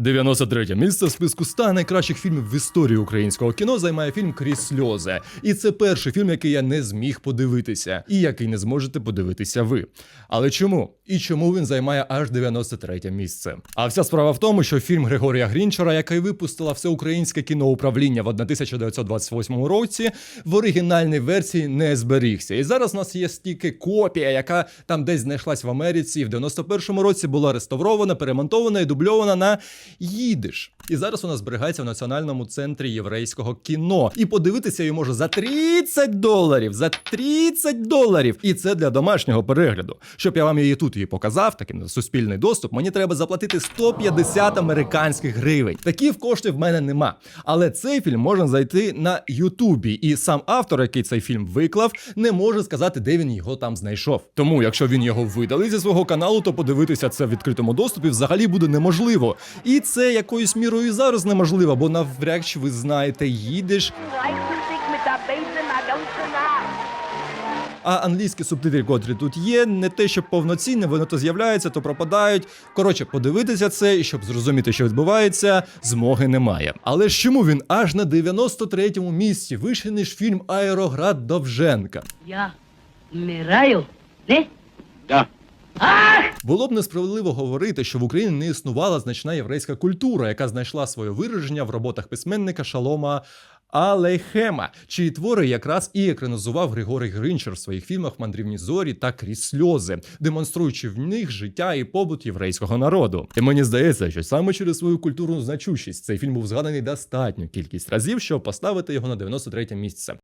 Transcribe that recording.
93 місце в списку 100 найкращих фільмів в історії українського кіно займає фільм Крізь сльози. І це перший фільм, який я не зміг подивитися, і який не зможете подивитися ви. Але чому? І чому він займає аж 93 місце? А вся справа в тому, що фільм Григорія Грінчера, який випустила всеукраїнське кіноуправління в 1928 році, в оригінальній версії не зберігся. І зараз у нас є стільки копія, яка там десь знайшлась в Америці, і в 91-му році була реставрована, перемонтована і дубльована на їдиш. І зараз вона зберігається в Національному центрі єврейського кіно. І подивитися її може за 30 доларів. За 30 доларів. І це для домашнього перегляду. Щоб я вам її тут її показав, такий на суспільний доступ, мені треба заплатити 150 американських гривень. Таких коштів в мене нема. Але цей фільм можна зайти на Ютубі, і сам автор, який цей фільм виклав, не може сказати, де він його там знайшов. Тому, якщо він його видалить зі свого каналу, то подивитися це в відкритому доступі взагалі буде неможливо. І це якоюсь мірою і зараз неможливо, бо навряд чи ви знаєте, їдеш. А англійські субтитри, котрі тут є, не те, що повноцінне, вони то з'являються, то пропадають. Коротше, подивитися це і щоб зрозуміти, що відбувається, змоги немає. Але ж чому він аж на 93-му місці вище ніж фільм Аероград Довженка? Я вмираю, не? Да. Було б несправедливо говорити, що в Україні не існувала значна єврейська культура, яка знайшла своє вираження в роботах письменника Шалома. Алейхема, чиї твори якраз і екранізував Григорій Гринчер в своїх фільмах Мандрівні зорі та крізь сльози, демонструючи в них життя і побут єврейського народу. І мені здається, що саме через свою культурну значущість цей фільм був згаданий достатню кількість разів, щоб поставити його на 93 місце.